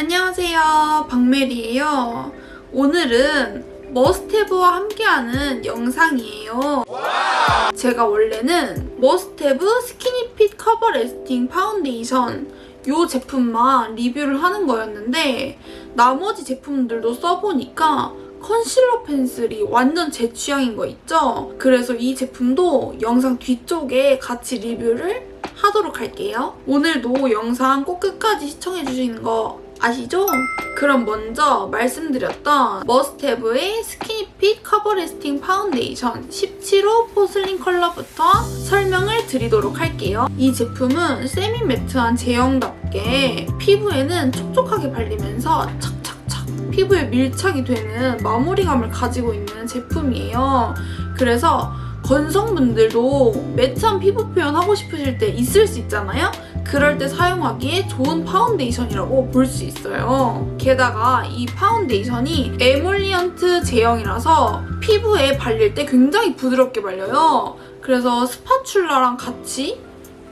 안녕하세요. 박메리예요. 오늘은 머스테브와 함께하는 영상이에요. 제가 원래는 머스테브 스키니핏 커버 레스팅 파운데이션 이 제품만 리뷰를 하는 거였는데 나머지 제품들도 써보니까 컨실러 펜슬이 완전 제 취향인 거 있죠? 그래서 이 제품도 영상 뒤쪽에 같이 리뷰를 하도록 할게요. 오늘도 영상 꼭 끝까지 시청해주시는 거 아시죠? 그럼 먼저 말씀드렸던 머스테브의 스키니핏 커버 레스팅 파운데이션 17호 포슬린 컬러부터 설명을 드리도록 할게요. 이 제품은 세미 매트한 제형답게 피부에는 촉촉하게 발리면서 착착착 피부에 밀착이 되는 마무리감을 가지고 있는 제품이에요. 그래서 건성분들도 매트한 피부 표현 하고 싶으실 때 있을 수 있잖아요? 그럴 때 사용하기에 좋은 파운데이션이라고 볼 수 있어요. 게다가 이 파운데이션이 에몰리언트 제형이라서 피부에 발릴 때 굉장히 부드럽게 발려요. 그래서 스파츌라랑 같이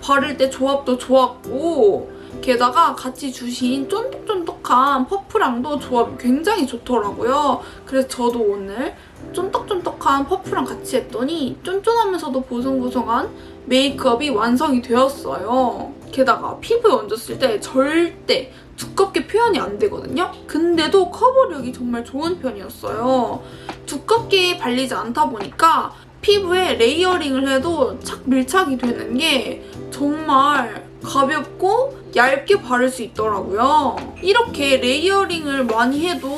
바를 때 조합도 좋았고 게다가 같이 주신 쫀득쫀득한 퍼프랑도 조합이 굉장히 좋더라고요. 그래서 저도 오늘 쫀득쫀득한 퍼프랑 같이 했더니 쫀쫀하면서도 보송보송한 메이크업이 완성이 되었어요. 게다가 피부에 얹었을 때 절대 두껍게 표현이 안 되거든요. 근데도 커버력이 정말 좋은 편이었어요. 두껍게 발리지 않다 보니까 피부에 레이어링을 해도 착 밀착이 되는 게 정말 가볍고 얇게 바를 수 있더라고요. 이렇게 레이어링을 많이 해도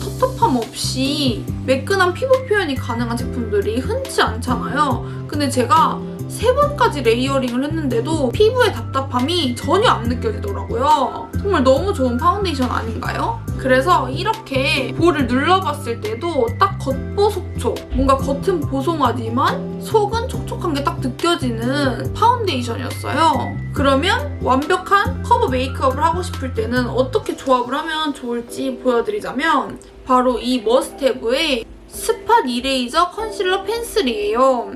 텁텁함 없이 매끈한 피부 표현이 가능한 제품들이 흔치 않잖아요. 근데 제가 세 번까지 레이어링을 했는데도 피부의 답답함이 전혀 안 느껴지더라고요. 정말 너무 좋은 파운데이션 아닌가요? 그래서 이렇게 볼을 눌러봤을 때도 딱 겉보속촉, 뭔가 겉은 보송하지만 속은 촉촉한 게 딱 느껴지는 파운데이션이었어요. 그러면 완벽한 커버 메이크업을 하고 싶을 때는 어떻게 조합을 하면 좋을지 보여드리자면 바로 이 머스테브의 스팟 이레이저 컨실러 펜슬이에요.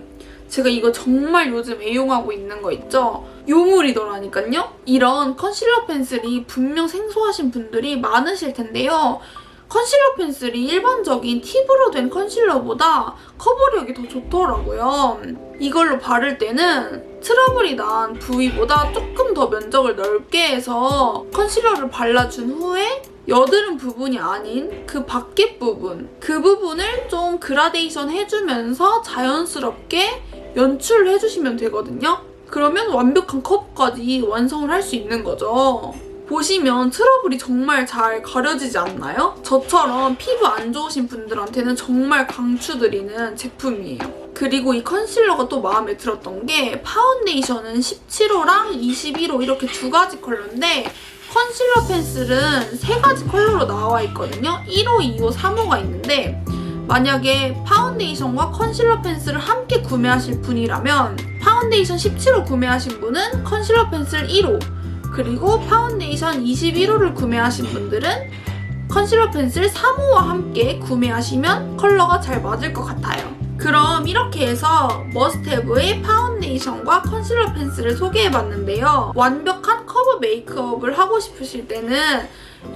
제가 이거 정말 요즘 애용하고 있는 거 있죠? 요물이더라니까요? 이런 컨실러 펜슬이 분명 생소하신 분들이 많으실 텐데요. 컨실러 펜슬이 일반적인 팁으로 된 컨실러보다 커버력이 더 좋더라고요. 이걸로 바를 때는 트러블이 난 부위보다 조금 더 면적을 넓게 해서 컨실러를 발라준 후에 여드름 부분이 아닌 그 밖에 부분 그 부분을 좀 그라데이션 해주면서 자연스럽게 연출을 해주시면 되거든요. 그러면 완벽한 커버까지 완성을 할 수 있는 거죠. 보시면 트러블이 정말 잘 가려지지 않나요? 저처럼 피부 안 좋으신 분들한테는 정말 강추드리는 제품이에요. 그리고 이 컨실러가 또 마음에 들었던 게 파운데이션은 17호랑 21호 이렇게 두 가지 컬러인데 컨실러 펜슬은 세 가지 컬러로 나와 있거든요. 1호, 2호, 3호가 있는데 만약에 파운데이션과 컨실러 펜슬을 함께 구매하실 분이라면 파운데이션 17호 구매하신 분은 컨실러 펜슬 1호 그리고 파운데이션 21호를 구매하신 분들은 컨실러 펜슬 3호와 함께 구매하시면 컬러가 잘 맞을 것 같아요. 그럼 이렇게 해서 머스테브의 파운데이션과 컨실러 펜슬을 소개해봤는데요. 완벽한 커버 메이크업을 하고 싶으실 때는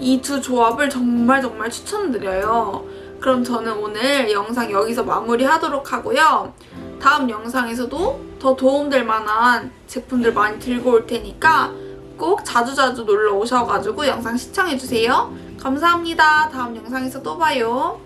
이 두 조합을 정말 정말 추천드려요. 그럼 저는 오늘 영상 여기서 마무리하도록 하고요. 다음 영상에서도 더 도움될 만한 제품들 많이 들고 올 테니까 꼭 자주자주 놀러 오셔가지고 영상 시청해주세요. 감사합니다. 다음 영상에서 또 봐요.